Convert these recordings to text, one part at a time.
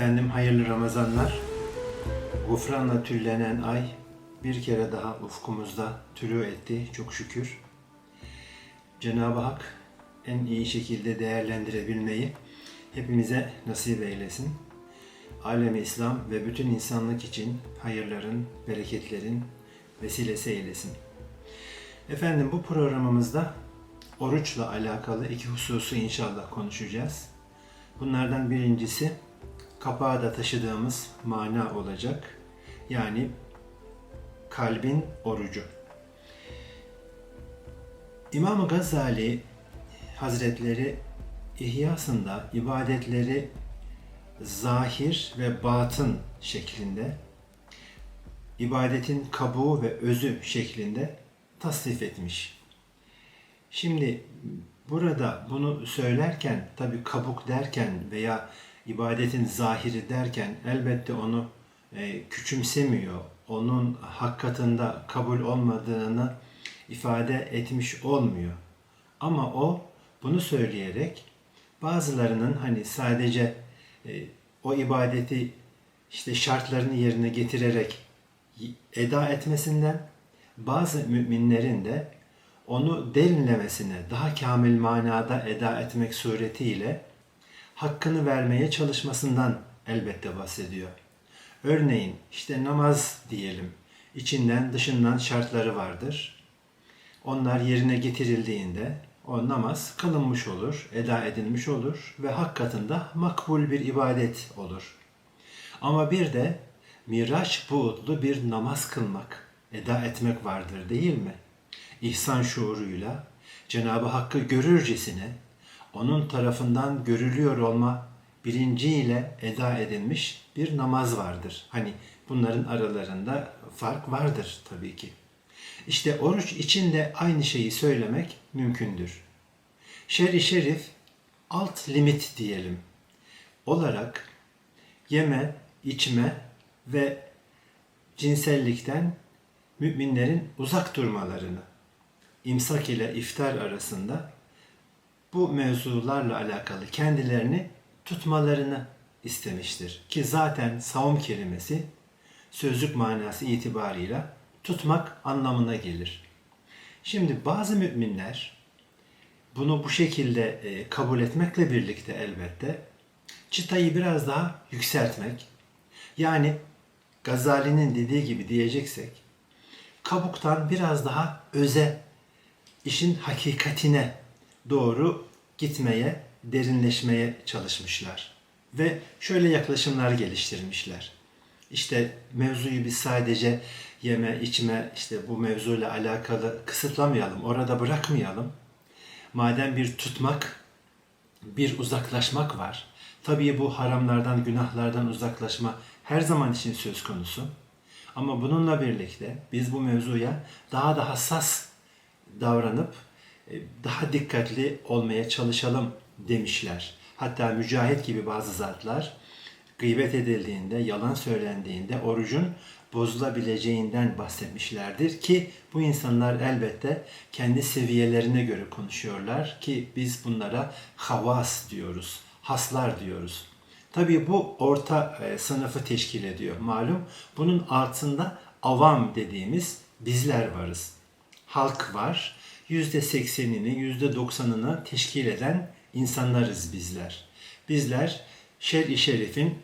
Efendim hayırlı Ramazanlar. Gufranla tüllenen ay bir kere daha ufkumuzda tülü etti çok şükür. Cenab-ı Hak en iyi şekilde değerlendirebilmeyi hepimize nasip eylesin. Alemi İslam ve bütün insanlık için hayırların, bereketlerin vesilesi eylesin. Efendim bu programımızda oruçla alakalı iki hususu inşallah konuşacağız. Bunlardan birincisi kapağı da taşıdığımız mana olacak. Yani kalbin orucu. İmam Gazali Hazretleri İhyasında ibadetleri zahir ve batın şeklinde ibadetin kabuğu ve özü şeklinde tasnif etmiş. Şimdi burada bunu söylerken tabi kabuk derken veya ibadetin zahiri derken elbette onu e, küçümsemiyor. Onun hakikatında kabul olmadığını ifade etmiş olmuyor. Ama o bunu söyleyerek bazılarının hani sadece e, o ibadeti işte şartlarını yerine getirerek eda etmesinden bazı müminlerin de onu derinlemesine daha kamil manada eda etmek suretiyle hakkını vermeye çalışmasından elbette bahsediyor. Örneğin işte namaz diyelim. içinden dışından şartları vardır. Onlar yerine getirildiğinde o namaz kılınmış olur, eda edilmiş olur ve hak katında makbul bir ibadet olur. Ama bir de miraç buğutlu bir namaz kılmak, eda etmek vardır değil mi? İhsan şuuruyla Cenab-ı Hakk'ı görürcesine onun tarafından görülüyor olma bilinciyle eda edilmiş bir namaz vardır. Hani bunların aralarında fark vardır tabii ki. İşte oruç için de aynı şeyi söylemek mümkündür. Şer-i şerif alt limit diyelim olarak yeme, içme ve cinsellikten müminlerin uzak durmalarını, imsak ile iftar arasında bu mevzularla alakalı kendilerini tutmalarını istemiştir. Ki zaten savun kelimesi sözlük manası itibarıyla tutmak anlamına gelir. Şimdi bazı müminler bunu bu şekilde e, kabul etmekle birlikte elbette çıtayı biraz daha yükseltmek yani Gazali'nin dediği gibi diyeceksek kabuktan biraz daha öze işin hakikatine doğru gitmeye, derinleşmeye çalışmışlar. Ve şöyle yaklaşımlar geliştirmişler. İşte mevzuyu biz sadece yeme, içme, işte bu mevzuyla alakalı kısıtlamayalım, orada bırakmayalım. Madem bir tutmak, bir uzaklaşmak var. Tabii bu haramlardan, günahlardan uzaklaşma her zaman için söz konusu. Ama bununla birlikte biz bu mevzuya daha da hassas davranıp daha dikkatli olmaya çalışalım demişler. Hatta Mücahit gibi bazı zatlar gıybet edildiğinde, yalan söylendiğinde orucun bozulabileceğinden bahsetmişlerdir ki bu insanlar elbette kendi seviyelerine göre konuşuyorlar ki biz bunlara havas diyoruz, haslar diyoruz. Tabii bu orta e, sınıfı teşkil ediyor malum. Bunun altında avam dediğimiz bizler varız. Halk var. %80'ini, %90'ını teşkil eden insanlarız bizler. Bizler şer-i şerifin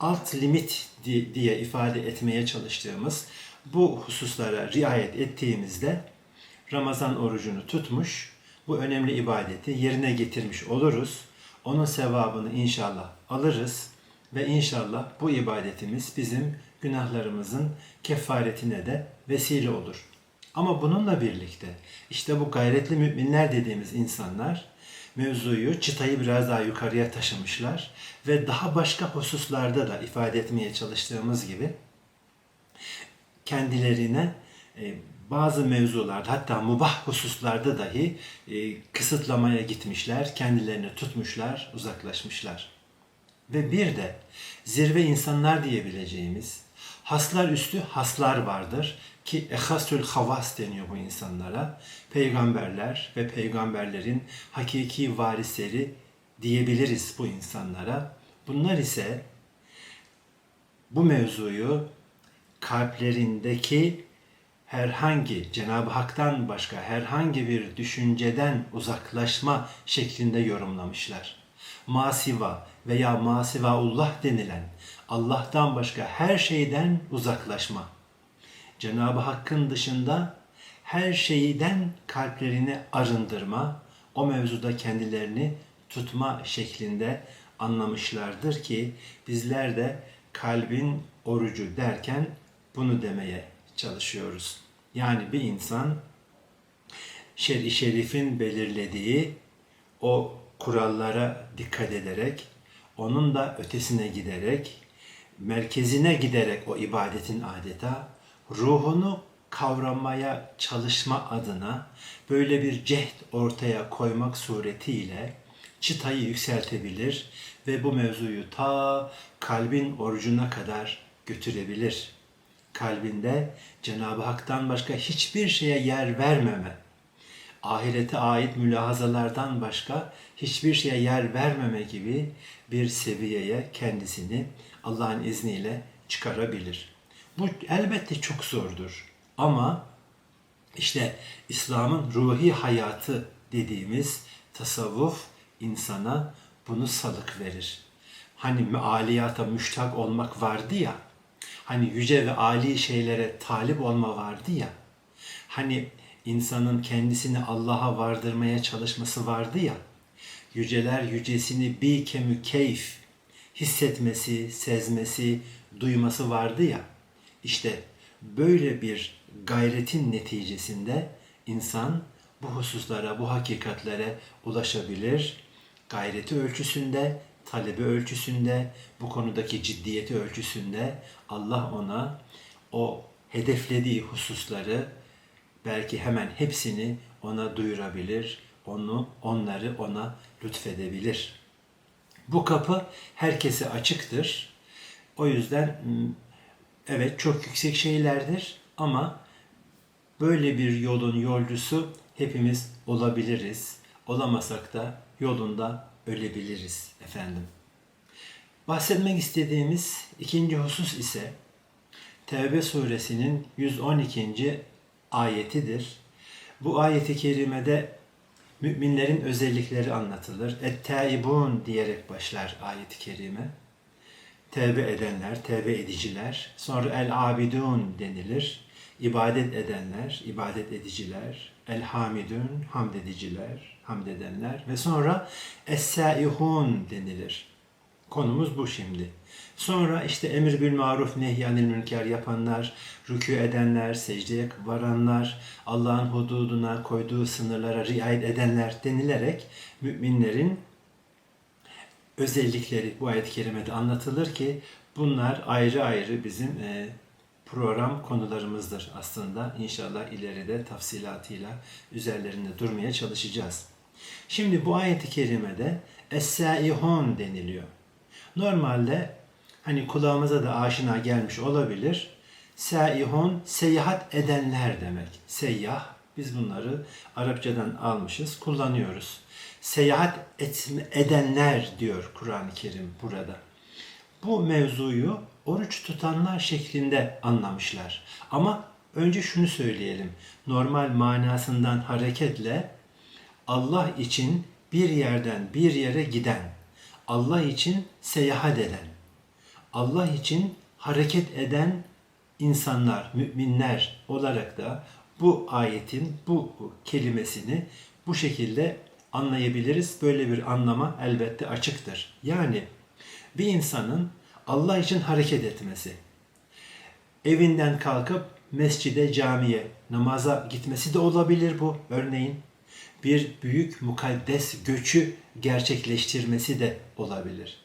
alt limit diye ifade etmeye çalıştığımız bu hususlara riayet ettiğimizde Ramazan orucunu tutmuş, bu önemli ibadeti yerine getirmiş oluruz. Onun sevabını inşallah alırız ve inşallah bu ibadetimiz bizim günahlarımızın kefaretine de vesile olur. Ama bununla birlikte işte bu gayretli müminler dediğimiz insanlar mevzuyu, çıtayı biraz daha yukarıya taşımışlar ve daha başka hususlarda da ifade etmeye çalıştığımız gibi kendilerine e, bazı mevzularda hatta mubah hususlarda dahi e, kısıtlamaya gitmişler, kendilerini tutmuşlar, uzaklaşmışlar. Ve bir de zirve insanlar diyebileceğimiz haslar üstü haslar vardır ki ehasül havas deniyor bu insanlara. Peygamberler ve peygamberlerin hakiki varisleri diyebiliriz bu insanlara. Bunlar ise bu mevzuyu kalplerindeki herhangi Cenab-ı Hak'tan başka herhangi bir düşünceden uzaklaşma şeklinde yorumlamışlar. Masiva veya masivaullah denilen Allah'tan başka her şeyden uzaklaşma. Cenab-ı Hakk'ın dışında her şeyden kalplerini arındırma, o mevzuda kendilerini tutma şeklinde anlamışlardır ki bizler de kalbin orucu derken bunu demeye çalışıyoruz. Yani bir insan şer-i şerifin belirlediği o kurallara dikkat ederek, onun da ötesine giderek, merkezine giderek o ibadetin adeta ruhunu kavramaya çalışma adına böyle bir cehd ortaya koymak suretiyle çıtayı yükseltebilir ve bu mevzuyu ta kalbin orucuna kadar götürebilir. Kalbinde Cenab-ı Hak'tan başka hiçbir şeye yer vermeme, ahirete ait mülahazalardan başka hiçbir şeye yer vermeme gibi bir seviyeye kendisini Allah'ın izniyle çıkarabilir. Bu elbette çok zordur. Ama işte İslam'ın ruhi hayatı dediğimiz tasavvuf insana bunu salık verir. Hani mealiyata müştak olmak vardı ya, hani yüce ve âli şeylere talip olma vardı ya, hani insanın kendisini Allah'a vardırmaya çalışması vardı ya, yüceler yücesini bir kemü keyf hissetmesi, sezmesi, duyması vardı ya, işte böyle bir gayretin neticesinde insan bu hususlara, bu hakikatlere ulaşabilir. Gayreti ölçüsünde, talebi ölçüsünde, bu konudaki ciddiyeti ölçüsünde Allah ona o hedeflediği hususları belki hemen hepsini ona duyurabilir, onu onları ona lütfedebilir. Bu kapı herkese açıktır. O yüzden evet çok yüksek şeylerdir ama böyle bir yolun yolcusu hepimiz olabiliriz. Olamasak da yolunda ölebiliriz efendim. Bahsetmek istediğimiz ikinci husus ise Tevbe suresinin 112. ayetidir. Bu ayeti kerimede müminlerin özellikleri anlatılır. Et-taibun diyerek başlar ayet-i kerime. Tevbe edenler, tevbe ediciler. Sonra el-abidun denilir. İbadet edenler, ibadet ediciler. El-hamidun, hamd ediciler, hamd edenler. Ve sonra es-saihun denilir. Konumuz bu şimdi. Sonra işte emir bil maruf nehyanil münker yapanlar, rükû edenler, secdeye varanlar, Allah'ın hududuna koyduğu sınırlara riayet edenler denilerek müminlerin özellikleri bu ayet-i kerimede anlatılır ki bunlar ayrı ayrı bizim e, program konularımızdır aslında. İnşallah ileride tafsilatıyla üzerlerinde durmaya çalışacağız. Şimdi bu ayet-i kerimede Es-Saihun deniliyor. Normalde hani kulağımıza da aşina gelmiş olabilir. Saihun seyahat edenler demek. Seyyah biz bunları Arapçadan almışız, kullanıyoruz. Seyahat etme, edenler diyor Kur'an-ı Kerim burada. Bu mevzuyu oruç tutanlar şeklinde anlamışlar. Ama önce şunu söyleyelim. Normal manasından hareketle Allah için bir yerden bir yere giden, Allah için seyahat eden, Allah için hareket eden insanlar, müminler olarak da bu ayetin bu kelimesini bu şekilde anlayabiliriz. Böyle bir anlama elbette açıktır. Yani bir insanın Allah için hareket etmesi, evinden kalkıp mescide, camiye, namaza gitmesi de olabilir bu örneğin. Bir büyük mukaddes göçü gerçekleştirmesi de olabilir.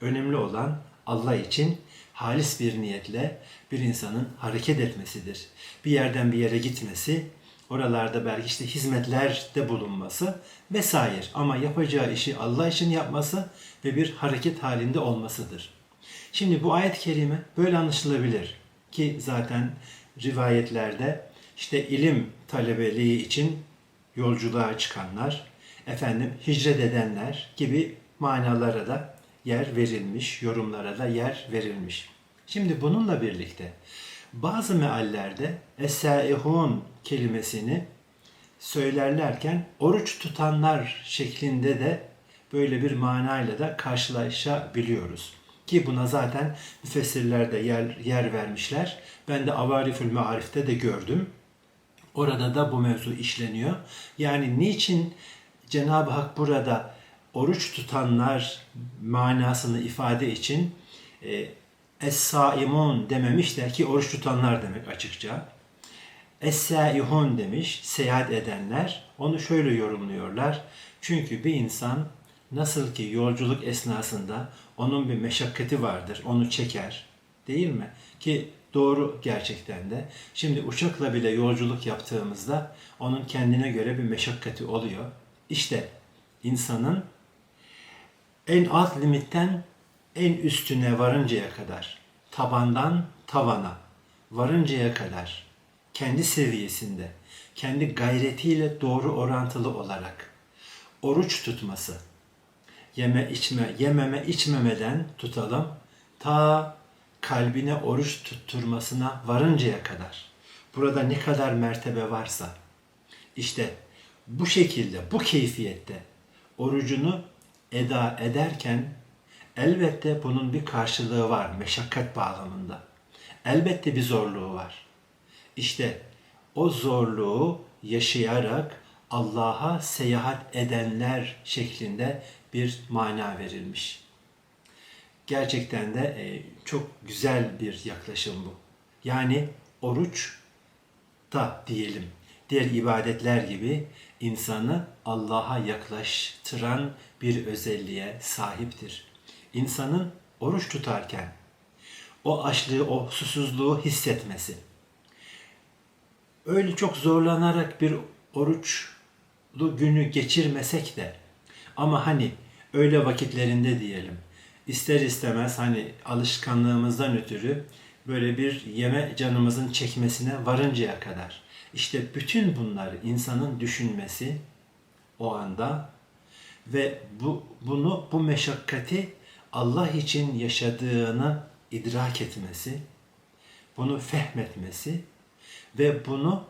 Önemli olan Allah için halis bir niyetle bir insanın hareket etmesidir. Bir yerden bir yere gitmesi, oralarda belki işte hizmetlerde bulunması vesaire. Ama yapacağı işi Allah için yapması ve bir hareket halinde olmasıdır. Şimdi bu ayet-i kerime böyle anlaşılabilir ki zaten rivayetlerde işte ilim talebeliği için yolculuğa çıkanlar, efendim hicret edenler gibi manalara da yer verilmiş, yorumlara da yer verilmiş. Şimdi bununla birlikte bazı meallerde esaihun kelimesini söylerlerken oruç tutanlar şeklinde de böyle bir manayla da karşılaşabiliyoruz. Ki buna zaten müfessirler yer, yer vermişler. Ben de Avarifül Mearif'te de gördüm. Orada da bu mevzu işleniyor. Yani niçin Cenab-ı Hak burada oruç tutanlar manasını ifade için e, Es-saimun dememiş de ki oruç tutanlar demek açıkça. Es-saihun demiş, seyahat edenler. Onu şöyle yorumluyorlar. Çünkü bir insan nasıl ki yolculuk esnasında onun bir meşakkati vardır, onu çeker. Değil mi? Ki doğru gerçekten de. Şimdi uçakla bile yolculuk yaptığımızda onun kendine göre bir meşakkati oluyor. İşte insanın en alt limitten en üstüne varıncaya kadar, tabandan tavana varıncaya kadar kendi seviyesinde, kendi gayretiyle doğru orantılı olarak oruç tutması, yeme içme, yememe içmemeden tutalım ta kalbine oruç tutturmasına varıncaya kadar. Burada ne kadar mertebe varsa işte bu şekilde, bu keyfiyette orucunu eda ederken elbette bunun bir karşılığı var meşakkat bağlamında. Elbette bir zorluğu var. İşte o zorluğu yaşayarak Allah'a seyahat edenler şeklinde bir mana verilmiş. Gerçekten de e, çok güzel bir yaklaşım bu. Yani oruç da diyelim diğer ibadetler gibi insanı Allah'a yaklaştıran bir özelliğe sahiptir. İnsanın oruç tutarken o açlığı, o susuzluğu hissetmesi. Öyle çok zorlanarak bir oruçlu günü geçirmesek de ama hani öyle vakitlerinde diyelim ister istemez hani alışkanlığımızdan ötürü böyle bir yeme canımızın çekmesine varıncaya kadar. İşte bütün bunları insanın düşünmesi o anda ve bu bunu bu meşakkati Allah için yaşadığını idrak etmesi, bunu fehmetmesi ve bunu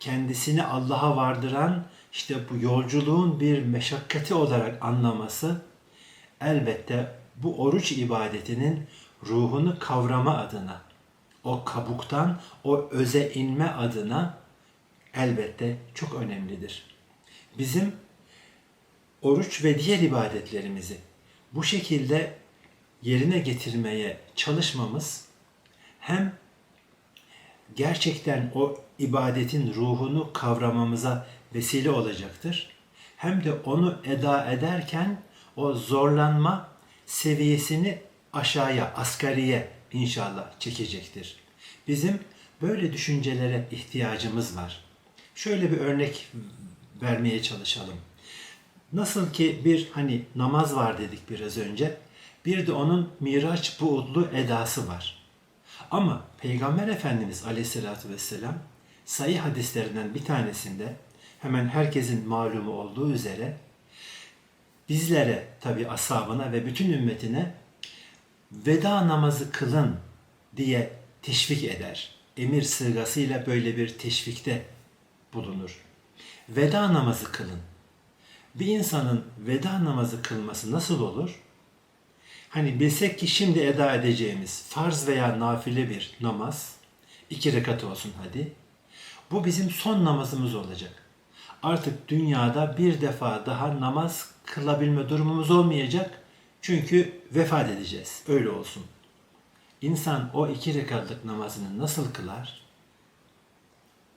kendisini Allah'a vardıran işte bu yolculuğun bir meşakkati olarak anlaması elbette bu oruç ibadetinin ruhunu kavrama adına, o kabuktan o öze inme adına elbette çok önemlidir. Bizim oruç ve diğer ibadetlerimizi bu şekilde yerine getirmeye çalışmamız hem gerçekten o ibadetin ruhunu kavramamıza vesile olacaktır. Hem de onu eda ederken o zorlanma seviyesini aşağıya, asgariye inşallah çekecektir. Bizim böyle düşüncelere ihtiyacımız var. Şöyle bir örnek vermeye çalışalım. Nasıl ki bir hani namaz var dedik biraz önce. Bir de onun Miraç buğutlu edası var. Ama Peygamber Efendimiz Aleyhisselatü Vesselam sayı hadislerinden bir tanesinde hemen herkesin malumu olduğu üzere bizlere tabi ashabına ve bütün ümmetine veda namazı kılın diye teşvik eder. Emir sırgasıyla böyle bir teşvikte bulunur. Veda namazı kılın. Bir insanın veda namazı kılması nasıl olur? Hani bilsek ki şimdi eda edeceğimiz farz veya nafile bir namaz, iki rekat olsun hadi. Bu bizim son namazımız olacak. Artık dünyada bir defa daha namaz kılabilme durumumuz olmayacak. Çünkü vefat edeceğiz. Öyle olsun. İnsan o iki rekatlık namazını nasıl kılar?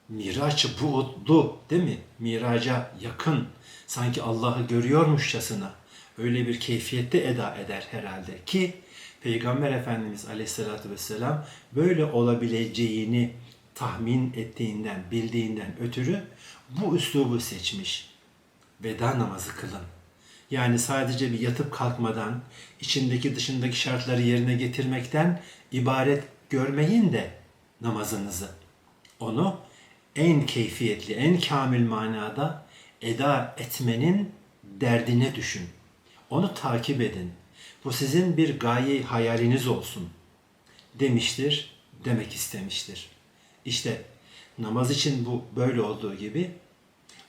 Miraç buğutlu değil mi? Miraca yakın. Sanki Allah'ı görüyormuşçasına öyle bir keyfiyette eda eder herhalde ki Peygamber Efendimiz Aleyhisselatü Vesselam böyle olabileceğini tahmin ettiğinden, bildiğinden ötürü bu üslubu seçmiş. Veda namazı kılın. Yani sadece bir yatıp kalkmadan, içindeki dışındaki şartları yerine getirmekten ibaret görmeyin de namazınızı. Onu en keyfiyetli, en kamil manada eda etmenin derdine düşün. Onu takip edin. Bu sizin bir gaye hayaliniz olsun. demiştir, demek istemiştir. İşte namaz için bu böyle olduğu gibi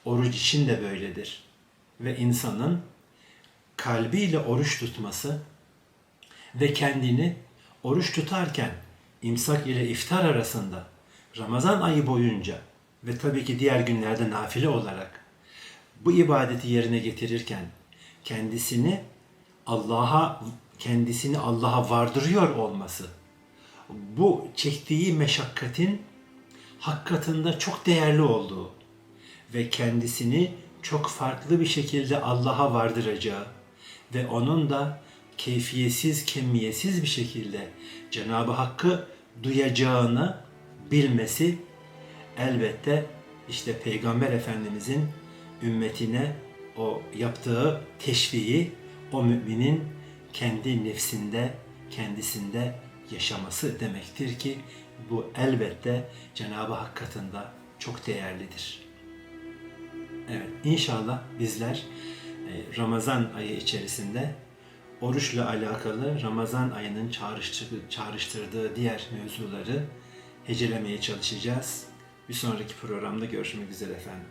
oruç için de böyledir. Ve insanın kalbiyle oruç tutması ve kendini oruç tutarken imsak ile iftar arasında Ramazan ayı boyunca ve tabii ki diğer günlerde nafile olarak bu ibadeti yerine getirirken kendisini Allah'a kendisini Allah'a vardırıyor olması bu çektiği meşakkatin hak katında çok değerli olduğu ve kendisini çok farklı bir şekilde Allah'a vardıracağı ve onun da keyfiyetsiz, kemiyetsiz bir şekilde Cenab-ı Hakk'ı duyacağını bilmesi elbette işte Peygamber Efendimizin ümmetine o yaptığı teşviği o müminin kendi nefsinde, kendisinde yaşaması demektir ki bu elbette Cenab-ı Hak katında çok değerlidir. Evet, inşallah bizler e, Ramazan ayı içerisinde oruçla alakalı Ramazan ayının çağrıştırdığı, diğer mevzuları hecelemeye çalışacağız. Bir sonraki programda görüşmek üzere efendim.